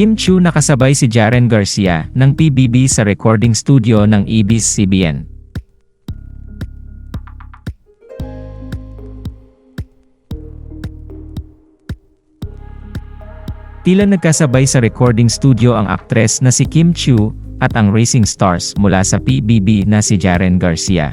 Kim Chu nakasabay si Jaren Garcia ng PBB sa recording studio ng Ibis CBN. Tila nagkasabay sa recording studio ang aktres na si Kim Chu at ang racing stars mula sa PBB na si Jaren Garcia.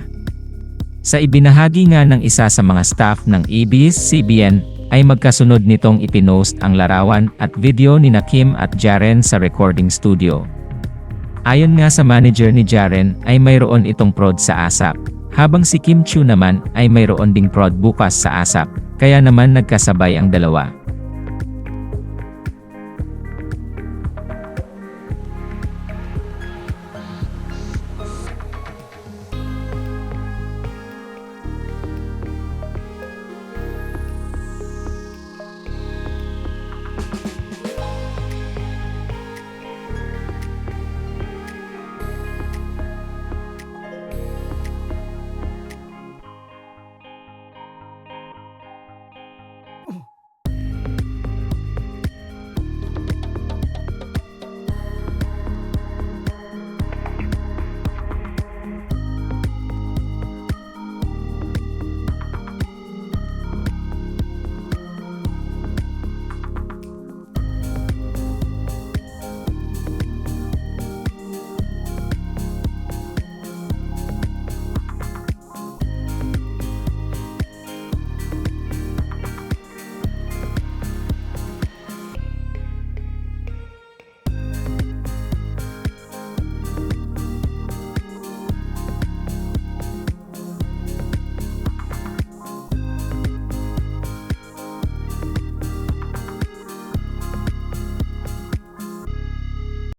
Sa ibinahagi nga ng isa sa mga staff ng ABS-CBN ay magkasunod nitong ipinost ang larawan at video ni na Kim at Jaren sa recording studio. Ayon nga sa manager ni Jaren ay mayroon itong prod sa ASAP, habang si Kim Chu naman ay mayroon ding prod bukas sa ASAP, kaya naman nagkasabay ang dalawa.